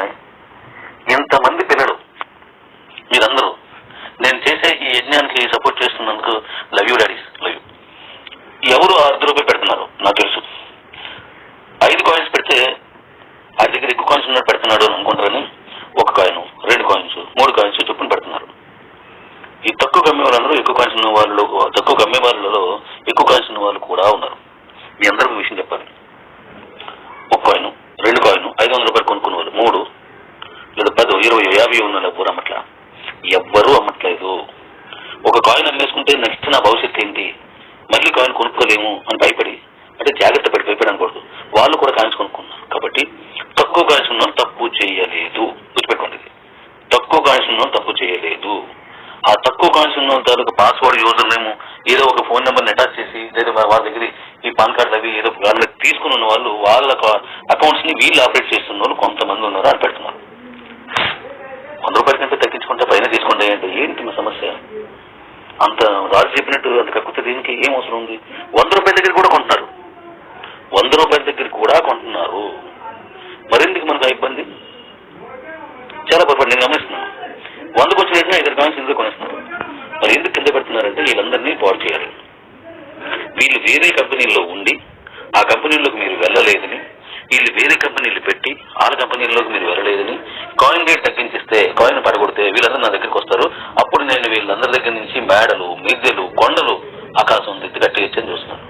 ఉన్నాయి. ఇంతమంది పిల్లలు. మీరందరూ నేను చేసే ఈ యజ్ఞానికి సపోర్ట్ చేస్తున్నందుకు love you daddies love you ఎవరు అర్ధ రూపాయలు పెడుతున్నారు? నాకు తెలుసు. ఐదు కాయిన్స్ పెడితే ఆ దగ్గర ఎక్కువ కాయిన్స్ ఉన్నాడు పెడుతున్నాడు అని అనుకుంటారని ఒక కాయిన్ రెండు కాయిన్స్ మూడు కాయిన్స్ చొప్పున పెడుతున్నారు. ఈ తక్కువ గమ్మే వాళ్ళందరూ ఎక్కువ కాయిన్స్ ఉన్న వాళ్ళు తక్కువ గమ్మే వాళ్ళలో ఎక్కువ కాయిన్స్ ఉన్న వాళ్ళు కూడా ఉన్నారు. యాభై ఉన్న ఎవరు అమ్మట్లా ఎవ్వరూ అమ్మట్లేదు. ఒక కాయిన్ అమ్మేసుకుంటే నెక్స్ట్ నా భవిష్యత్తు ఏంటి? మళ్ళీ కాయిన్ కొనుక్కోలేము అని భయపడి అంటే జాగ్రత్త పడి భయపడి అనకూడదు వాళ్ళు కూడా కాయిన్స్ కొనుక్కున్నారు. కాబట్టి తక్కువ కాయిన్స్ ఉన్న వాళ్ళు తప్పు చేయలేదు. గుర్తుపెట్టుకోండి తక్కువ కాయిన్స్ ఉన్నాం తప్పు చేయలేదు. ఆ తక్కువ కాయిన్స్ ఉన్న తాలూకు పాస్వర్డ్ యూజర్ నేమ్ ఏదో ఒక ఫోన్ నెంబర్ అటాచ్ చేసి లేదా వాళ్ళ దగ్గర ఈ పాన్ కార్డు అవి ఏదో వాళ్ళకి తీసుకుని ఉన్న వాళ్ళు వాళ్ళ అకౌంట్స్ని వీళ్ళు ఆపరేట్ చేస్తున్న వాళ్ళు కొంతమంది ఉన్నారు అని పెడుతున్నారు. వంద రూపాయల కంటే తగ్గించుకుంటే పైన తీసుకుంటే అంటే ఏంటి మా సమస్య? అంత రాజు చెప్పినట్టు అంత కక్కుతే దీనికి ఏం అవసరం ఉంది? వంద రూపాయల దగ్గర కూడా కొంటున్నారు. వంద రూపాయల దగ్గర కూడా కొంటున్నారు. మరెందుకు మనకు ఆ ఇబ్బంది? చాలా పొరపాటు నేను గమనిస్తున్నాను. వందకు వచ్చిన వేసిన ఇద్దరు కాయిన్స్ ఇందులో కొనేస్తున్నారు. మరి ఎందుకు కింద పెడుతున్నారంటే వీళ్ళందరినీ పాడు చేయాలి. వీళ్ళు వేరే కంపెనీల్లో ఉండి ఆ కంపెనీలోకి మీరు వెళ్ళలేదని వీళ్ళు వేరే కంపెనీలు పెట్టి వాళ్ళ కంపెనీల్లోకి మీరు వెళ్ళలేదని కాయిన్ రేట్ తగ్గించిస్తే కాయిన్ పడగొడితే వీళ్ళందరూ నా దగ్గరికి వస్తారు. అప్పుడు నేను వీళ్ళందరి దగ్గర నుంచి మేడలు మిద్దెలు కొండలు ఆకాశం దిద్దు కట్టేయచ్చని చూస్తున్నాను.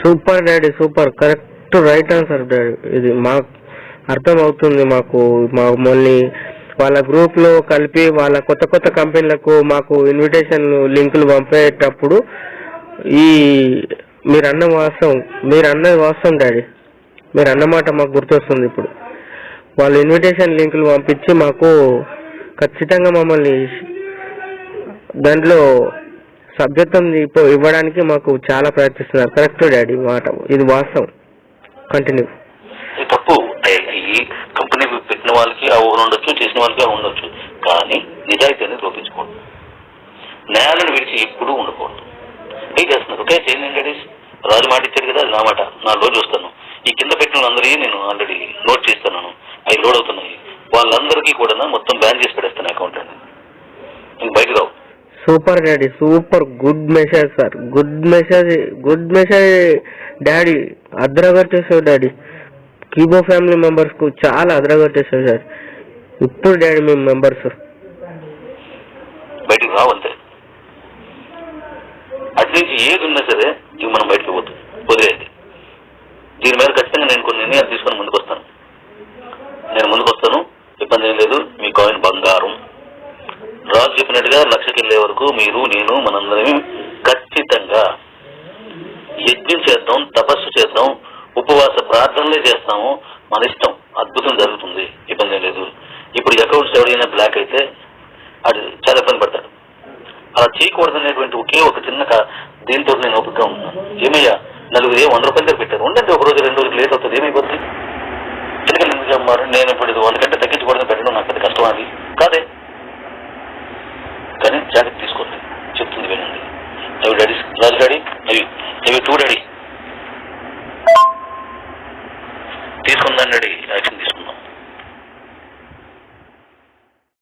Super daddy super. Correct right answer daddy. ఇది మాకు అర్థం అవుతుంది మాకు మా మళ్ళీ వాళ్ళ గ్రూప్లో కలిపి వాళ్ళ కొత్త కొత్త కంపెనీలకు మాకు ఇన్విటేషన్ లింకులు పంపేటప్పుడు ఈ మీరు అన్న వాస్తవం మీరు అన్నది వాస్తవం డాడీ. మీరు అన్నమాట మాకు గుర్తొస్తుంది ఇప్పుడు. వాళ్ళు ఇన్విటేషన్ లింకులు పంపించి మాకు ఖచ్చితంగా మమ్మల్ని దాంట్లో సభ్యత్వం ఇవ్వడానికి మాకు చాలా ప్రయత్నిస్తున్నారు. కరెక్ట్ డాడీ మాట. ఇది వాస్తవం. కంటిన్యూ తప్పు కంపెనీ పెట్టిన వాళ్ళకి ఆ ఊరు ఉండొచ్చు చేసిన వాళ్ళకి ఉండొచ్చు. కానీ నిజాయితీ అనేది లోపించకూడదు నేలను విడిచి ఎప్పుడూ ఉండకూడదు. ఏం చేస్తున్నారు? ఓకే చేయండి డాడీస్ రాజు మాట ఇచ్చారు కదా అది నా మాట. నా రోజు చూస్తాను ఈ కింద పెట్టిన వాళ్ళందరికీ నేను ఆల్రెడీ నోట్ చేస్తున్నాను. అవి లోడ్ అవుతున్నాయి. వాళ్ళందరికీ కూడా మొత్తం బ్యాన్ చేసి పెడేస్తాను అకౌంట్ అని ఇంక బయటకు రావు. Super daddy super good message sir good message good message daddy అద్రగొట్టేసావు daddy కీబో ఫ్యామిలీ మెంబర్స్కు చాలా అద్రగొట్టేసావు సార్ ఇప్పుడు డాడీ మేము మెంబర్స్ బయటకు రావు అంతే. అటు నుంచి ఏది ఉన్నా సరే ఇవి మనం బయటకు పోతాం వదిలేయండి దీని మీద ఖచ్చితంగా నేను కొన్ని నిర్ణయాలు తీసుకొని ముందుకు వస్తాను నేను ముందుకు వస్తాను ఇబ్బంది ఏం లేదు. మీ కాయిన్ బంగారం. రాజు చెప్పినట్టుగా లక్షకి వెళ్ళే వరకు మీరు నేను మనందరం ఖచ్చితంగా యజ్ఞం చేద్దాం తపస్సు చేద్దాం ఉపవాస ప్రార్థనలే చేస్తాము. మన ఇష్టం. అద్భుతం జరుగుతుంది. ఇబ్బంది ఏం లేదు. ఇప్పుడు అకౌంట్స్ ఎవరైనా బ్లాక్ అయితే అది చాలా ఇబ్బంది పడతాడు అలా చేయకూడదనేటువంటి ఒకే ఒక చిన్న దీంతో నేను ఓపికగా ఉన్నాను. ఏమయ్యా? నలుగురు వంద రూపాయలు దగ్గర పెట్టారు. ఉండండి ఒక రోజు రెండు రోజులు లేట్ అవుతుంది ఏమైపోతుంది? ఎందుకంటే ఎందుకు అమ్మారు నేను ఇప్పుడు ఇది వందకంటే తగ్గించకూడదు పెట్టడం నాకు పెద్ద కష్టం అది. కాదే. కానీ జాగ్రత్త తీసుకోండి. చెప్తుంది వినండి. అవి డాడీ రాజు డాడీ అవి అవి టూ డాడీ తీసుకుందాం డాడీ. యాక్షన్ తీసుకుందాం.